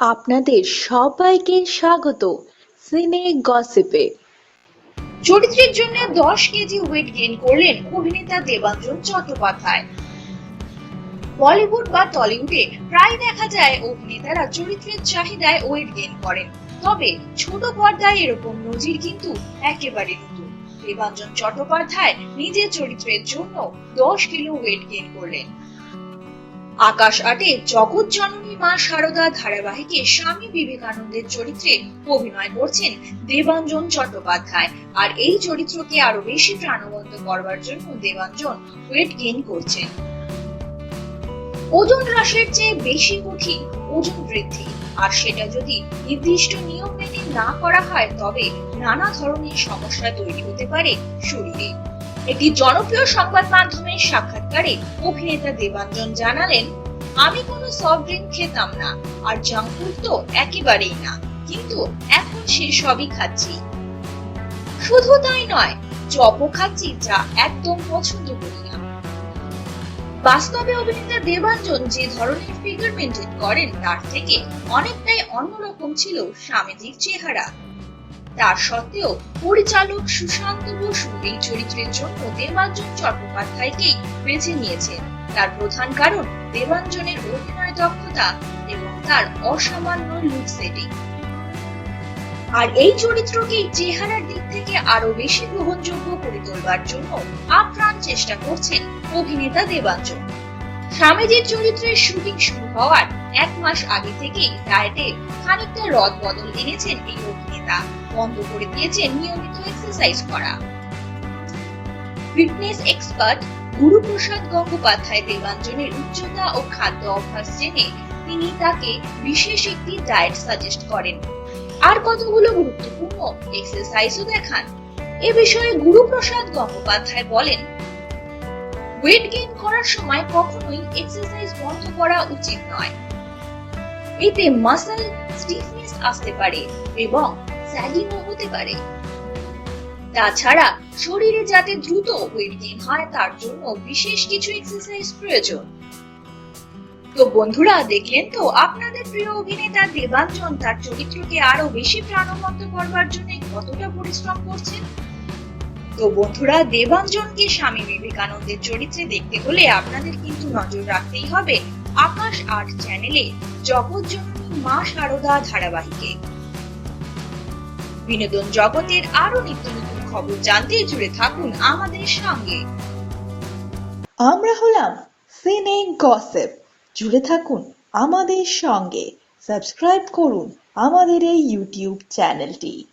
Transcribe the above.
আপনাদের সবাইকে স্বাগত সিনে গসিপে। চরিত্রের জন্য দশ কেজি ওয়েট গেইন করলেন অভিনেতা দেবাঞ্জন চট্টোপাধ্যায়। বলিউড বা টলিউডে প্রায় দেখা যায় অভিনেতারা চরিত্রের চাহিদায় ওয়েট গেইন করেন। তবে ছোট পর্দায় এরকম নজির কিন্তু একেবারে নতুন। দেবাঞ্জন চট্টোপাধ্যায় নিজের চরিত্রের জন্য দশ কিলো ওয়েট গেইন করলেন। আকাশ আটে জগৎ মা সারদা ধারাবাহিকে স্বামী বিবেকানন্দের চরিত্রে অভিনয় করছেন দেবাঞ্জন চট্টোপাধ্যায়। আর এই চরিত্রকে আরও বেশি প্রাণবন্ত করবার জন্য দেবাঞ্জন ওয়েট গেইন করছেন। ওজন হ্রাসের চেয়ে বেশি কঠিন ওজন বৃদ্ধি। আর সেটা যদি নির্দিষ্ট নিয়ম মেনে না করা হয়, তবে নানা ধরনের সমস্যা তৈরি হতে পারে শরীরে। একটি জনপ্রিয় সংবাদ মাধ্যমের সাক্ষাৎকারে অভিনেতা দেবাঞ্জন জানালেন আমি কোনো সফট ড্রিঙ্ক খেতাম না, আর জাঙ্ক ফুড তো একেবারেই না, কিন্তু এখন সে সবই খাচ্ছি। শুধু তাই নয়, চপও খাচ্ছি যা একদম পছন্দ করি না। বাস্তবে অভিনেতা দেবাঞ্জন যে ধরনের ফিগার মেনটেন করেন, তার থেকে অনেকটাই অন্যরকম ছিল স্বামীজির চেহারা। তার সত্ত্বেও পরিচালক সুশান্ত বসু এই চরিত্রের জন্য দেবাঞ্জন চট্টোপাধ্যায়কেই বেছে নিয়েছেন। তার প্রধান কারণ দেবাঞ্জনের অভিনয় দক্ষতা এবং তার অসামান্য লুক সেটিং আর এই চরিত্রকে চেহারার দিক থেকে আরও বেশি গ্রহণযোগ্য করে তোলবার জন্য আপ্রাণ চেষ্টা করছেন অভিনেতা দেবাঞ্জন। স্বামীজির চরিত্রের শুটিং শুরু হওয়ার এক মাস আগে থেকেই ডায়েটে খানিকটা রদ বদল এনেছেন এই অভিনেতা। বন্ধ করে দিয়েছেন নিয়মিত এক্সারসাইজ করা। ফিটনেস এক্সপার্ট গুরুপ্রসাদ গঙ্গোপাধ্যায় দেবাঞ্জনের উচ্চতা ও খাদ্য অভ্যাস জেনে তিনি তাকে বিশেষ একটি ডায়েট সাজেস্ট করেন। আর কতগুলো গুরুত্বপূর্ণ এক্সারসাইজও দেখান। এ বিষয়ে গুরুপ্রসাদ গঙ্গোপাধ্যায় বলেন ওয়েট গেইন করার সময় কখনোই এক্সারসাইজ বন্ধ করা উচিত নয়। এতে মাসল স্টিফনেস আসতে পারে এবং স্যাগিংও হতে পারে। তাছাড়া শরীরে যাতে দ্রুত ওয়েট হয়, তার জন্য বিশেষ কিছু এক্সারসাইজ প্রয়োজন। তো বন্ধুরা, দেখলেন তো, আপনাদের প্রিয় অভিনেতা দেবাঞ্জন তার চরিত্রকে আরও বেশি প্রাণবন্ত করবার জন্য কতটা পরিশ্রম করছেন? তো বন্ধুরা, দেবাঞ্জনকে স্বামী বিবেকানন্দের চরিত্রে দেখতে হলে আপনাদের কিন্তু নজর রাখতেই হবে আকাশ আর্ট চ্যানেলে জগৎ জননী মা সারদা ধারাবাহিকে। বিনোদন জগতের আরও নিত্য নতুন খবর জানতে জুড়ে থাকুন আমাদের সঙ্গে। আমরা হলাম সিনে গসেপ। জুড়ে থাকুন আমাদের সঙ্গে। সাবস্ক্রাইব করুন আমাদের এই ইউটিউব চ্যানেলটি।